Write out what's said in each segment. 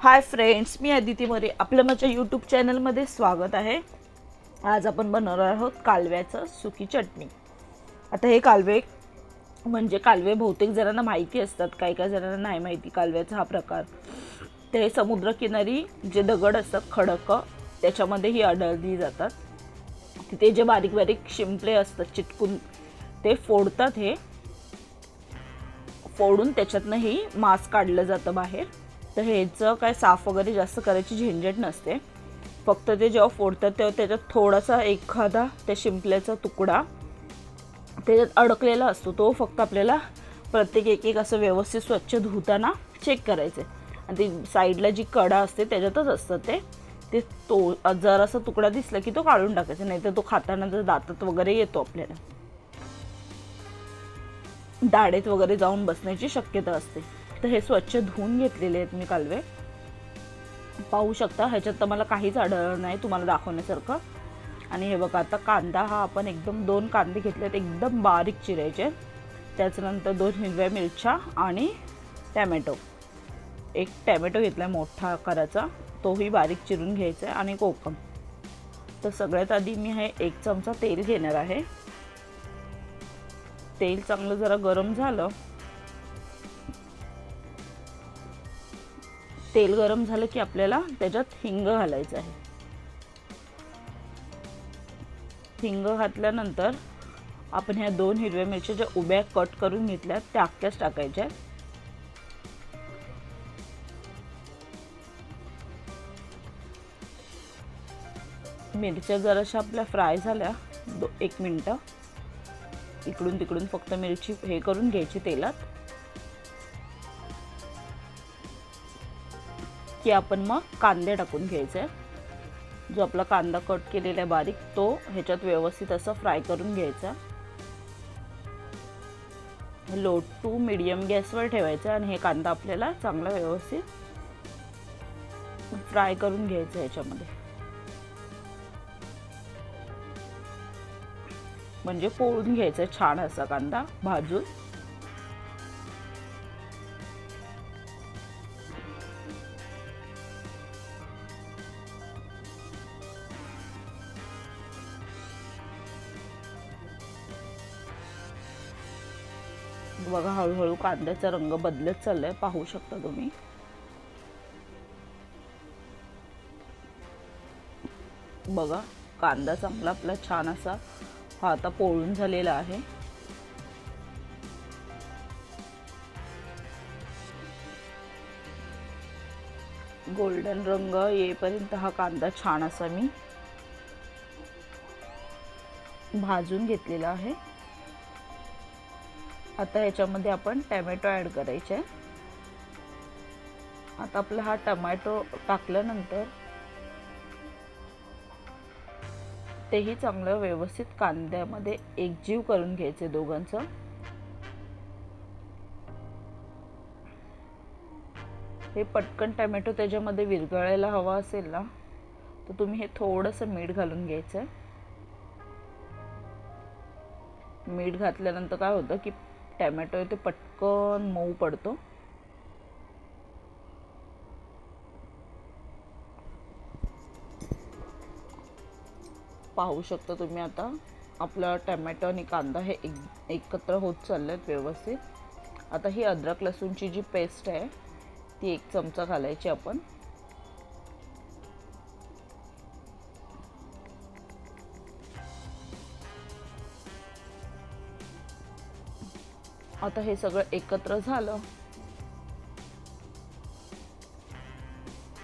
हाय friends मी अदिती मोरे. आपलं माझ्या यूट्यूब चॅनलमध्ये स्वागत आहे. आज आपण बनवणार आहोत कालव्याचं सुकी चटणी. आता हे कालवे म्हणजे कालवे बहुतेक जणांना माहिती असतात काही काही जणांना नाही माहिती कालव्याचा हा प्रकार. ते समुद्रकिनारी जे दगड असतात खडकं त्याच्यामध्येही आढळली जातात. तिथे जे बारीक बारीक शिंपले असतात चिटकून ते फोडतात हे. फोडून त्याच्यातनंही मांस काढलं जातं बाहेर. तर ह्याचं काय साफ वगैरे जास्त करायची झंझट नसते. फक्त ते जेव्हा फोडतात तेव्हा त्याच्यात थोडासा एखादा त्या शिंपल्याचा तुकडा त्याच्यात अडकलेला असतो. तो फक्त आपल्याला प्रत्येक एक एक असं व्यवस्थित स्वच्छ धुताना चेक करायचं आहे आणि ती साईडला जी कडा असते त्याच्यातच असतं ते. ते तो जरासा तुकडा दिसला की तो काढून टाकायचा. नाही तर तो खाताना जर दातात वगैरे येतो आपल्याला. दाढेत वगैरे जाऊन बसण्याची शक्यता असते. तर हे स्वच्छ धुवून घेतलेले आहेत मी कालवे. पाहू शकता ह्याच्यात तर मला काहीच आढळलं नाही तुम्हाला दाखवण्यासारखं. आणि हे बघा आता कांदा हा आपण एकदम दोन कांदे घेतलेत एकदम बारीक चिरायचे त्याच्यानंतर दोन हिरव्या मिरच्या आणि टॅमॅटो. एक टॅमॅटो घेतला आहे मोठा आकाराचा तोही बारीक चिरून घ्यायचा आहे आणि कोकम. तर सगळ्यात आधी मी हे एक चमचा तेल घेणार आहे. तेल चांगलं जरा गरम झालं. तेल गरम झालं की आपल्याला त्याच्यात हिंग घालायचं आहे. हिंग घातल्यानंतर आपण ह्या दोन हिरव्या मिरच्या ज्या उभ्या कट करून घेतल्या त्या अख्ख्याच टाकायच्या मिरच्या जराशा आपल्या फ्राय झाल्या. दो एक मिनटं. इकडून तिकडून फक्त मिरची हे करून घ्यायची तेलात. की आपण मग कांदे टाकून घ्यायचे. जो आपला कांदा कट केलेला आहे बारीक तो ह्याच्यात व्यवस्थित असं फ्राय करून घ्यायचा. लो टू मिडियम गॅसवर ठेवायचा आणि हे कांदा आपल्याला चांगला व्यवस्थित फ्राय करून घ्यायचा ह्याच्यामध्ये. म्हणजे पोळून घ्यायचा छान असा कांदा भाजून. बघा हळूहळू कांद्याचा रंग बदलत चाललाय पाहू शकता तुम्ही. बघा कांदा चांगला आपला छान असा हा आता पोळून झालेला आहे. गोल्डन रंग येईपर्यंत हा कांदा छान असा मी भाजून घेतलेला आहे. आता ह्याच्यामध्ये आपण टॅमॅटो ॲड करायचे. आता आपला हा टमॅटो टाकल्यानंतर तेही चांगलं व्यवस्थित कांद्यामध्ये एकजीव करून घ्यायचे दोघांचं. हे पटकन टमॅटो त्याच्यामध्ये विरघळायला हवा असेल ना तर तुम्ही हे थोडंसं मीठ घालून घ्यायचं मीठ घातल्यानंतर काय होतं की टॅमॅटो ते पटकन मऊ पडतो. पाहू शकता तुम्ही आता. आपलं टमॅटो आणि कांदा हे एक एकत्र होत चालले आहेत व्यवस्थित. आता ही अद्रक लसूणची जी पेस्ट आहे ती एक चमचा घालायची आपण. आता हे सगळं एकत्र झालं.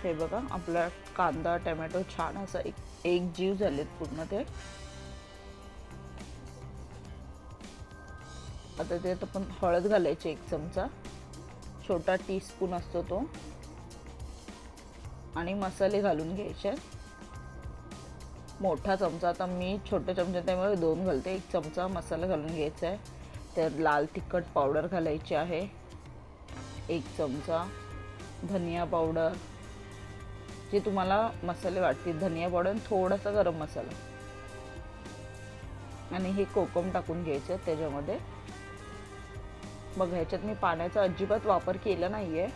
हे बघा आपला कांदा टमॅटो छान असा एक एक जीव झालेत पूर्ण ते. आता त्यात आपण हळद घालायची एक चमचा. छोटा टीस्पून असतो तो. आणि मसाले घालून घ्यायचे. मोठा चमचा आता मी छोट्या चमचा त्यामुळे दोन घालते. एक चमचा मसाला घालून घ्यायचा आहे. तर लाल तिखट पावडर घालायची आहे. एक चमचा. धनिया पावडर. जे तुम्हाला मसाले वाटतील धनिया पावडर आणि थोडासा गरम मसाला. आणि हे कोकम टाकून घ्यायचं त्याच्यामध्ये. मग ह्याच्यात मी पाण्याचा अजिबात वापर केला नाही आहे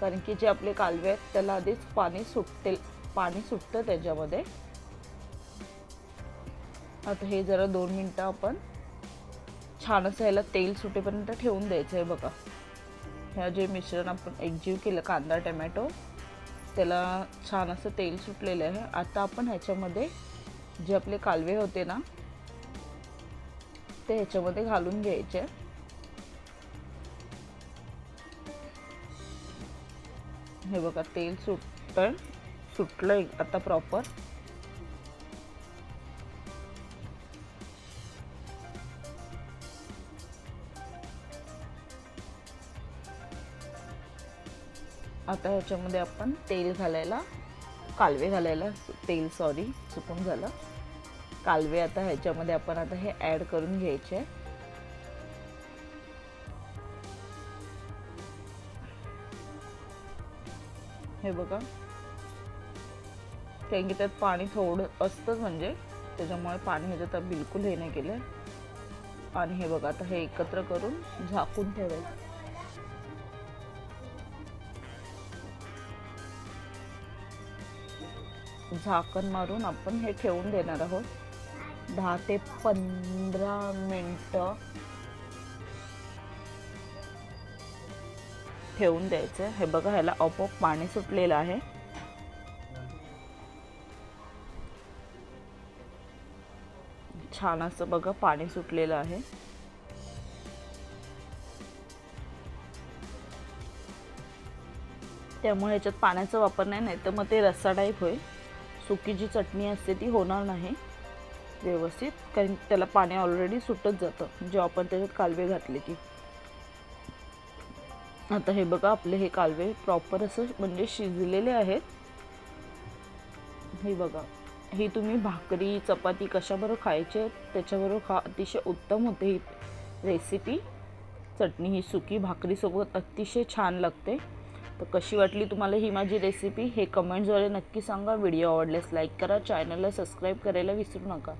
कारण की जे आपले कालवे आहेत त्याला आधीच पाणी सुटते पाणी सुटतं त्याच्यामध्ये. आता हे जरा दोन मिनटं आपण छान असं ह्याला तेल सुटेपर्यंत ठेवून द्यायचं आहे बघा. ह्या जे मिश्रण आपण एकजीव केलं कांदा टमॅटो त्याला छान असं तेल सुटलेलं आहे. आता आपण ह्याच्यामध्ये जे आपले कालवे होते ना ते ह्याच्यामध्ये घालून घ्यायचे. हे बघा तेल सुटतंय सुटलंय आता प्रॉपर आता ह्याच्यामध्ये आपण तेल घालायला कालवे घालायला तेल सॉरी चुकून झालं. कालवे आता ह्याच्यामध्ये आपण आता हे ॲड करून घ्यायचे. हे बघा. कारण की त्यात पाणी थोडं असतंच म्हणजे त्याच्यामुळे पाणी ह्याच्यात बिलकुल हे नाही केलं. आणि हे बघा आता हे एकत्र करून झाकून ठेवायचं. झाकण मारून आपण हे ठेवून देणार आहोत. दहा ते पंधरा मिनटं ठेवून द्यायचं हे बघा ह्याला आपोआप पाणी सुटलेलं आहे. छान असं बघा पाणी सुटलेलं आहे. त्यामुळे ह्याच्यात पाण्याचा वापर नाही नाही तर मग ते रस्सा टाईप होईल. सुकी जी चटणी असते ती होणार नाही व्यवस्थित कारण त्याला पाणी ऑलरेडी सुटत जातं जेव्हा आपण त्याच्यात कालवे घातले की. आता हे बघा आपले हे कालवे प्रॉपर असं म्हणजे शिजलेले आहेत. हे बघा ही तुम्ही भाकरी चपाती कशाबरोबर खायचे त्याच्याबरोबर खा अतिशय उत्तम होते ही रेसिपी चटणी ही सुकी भाकरीसोबत अतिशय छान लागते. तर कशी वाटली तुम्हाला ही माझी रेसिपी हे कमेंट्सद्वारे नक्की सांगा. व्हिडिओ आवडल्यास लाईक करा. चॅनलला सबस्क्राईब करायला विसरू नका.